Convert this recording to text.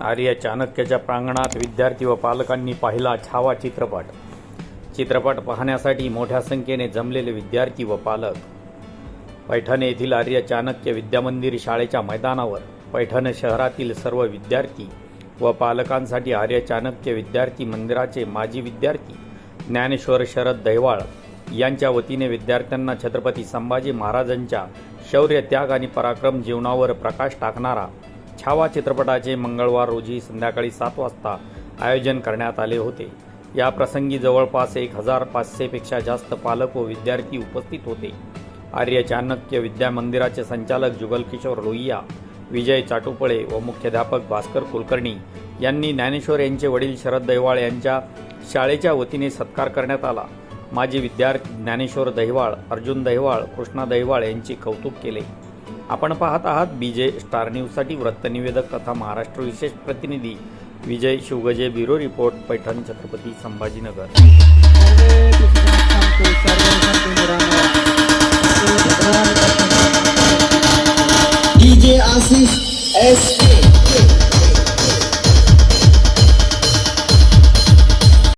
आर्य चाणक्याच्या प्रांगणात विद्यार्थी व पालकांनी पाहिला छावा चित्रपट. चित्रपट पाहण्यासाठी मोठ्या संख्येने जमलेले विद्यार्थी व पालक. पैठण येथील आर्य चाणक्य विद्यामंदिर शाळेच्या मैदानावर पैठण शहरातील सर्व विद्यार्थी व पालकांसाठी आर्य चाणक्य विद्यार्थी मंदिराचे माजी विद्यार्थी ज्ञानेश्वर शरद दैवाळ यांच्या वतीने विद्यार्थ्यांना छत्रपती संभाजी महाराजांच्या शौर्य त्याग आणि पराक्रम जीवनावर प्रकाश टाकणारा छावा चित्रपटाचे मंगळवार रोजी संध्याकाळी सात वाजता आयोजन करण्यात आले होते. या प्रसंगी जवळपास एक हजार पाचशेपेक्षा जास्त पालक व विद्यार्थी उपस्थित होते. आर्य चाणक्य विद्या मंदिराचे संचालक जुगलकिशोर लोहिया विजय चाटुपळे व मुख्याध्यापक भास्कर कुलकर्णी यांनी ज्ञानेश्वर यांचे वडील शरद दैवाळ यांच्या शाळेच्या वतीने सत्कार करण्यात आला. माजी विद्यार्थी ज्ञानेश्वर दहिवाळ अर्जुन दहिवाळ कृष्णा दहिवाळ यांचे कौतुक केले. आपण पाहत आहात बीजे स्टार न्यूजसाठी वृत्तनिवेदक तथा महाराष्ट्र विशेष प्रतिनिधी विजय शिवगजे ब्युरो रिपोर्ट पैठण छत्रपती संभाजीनगर.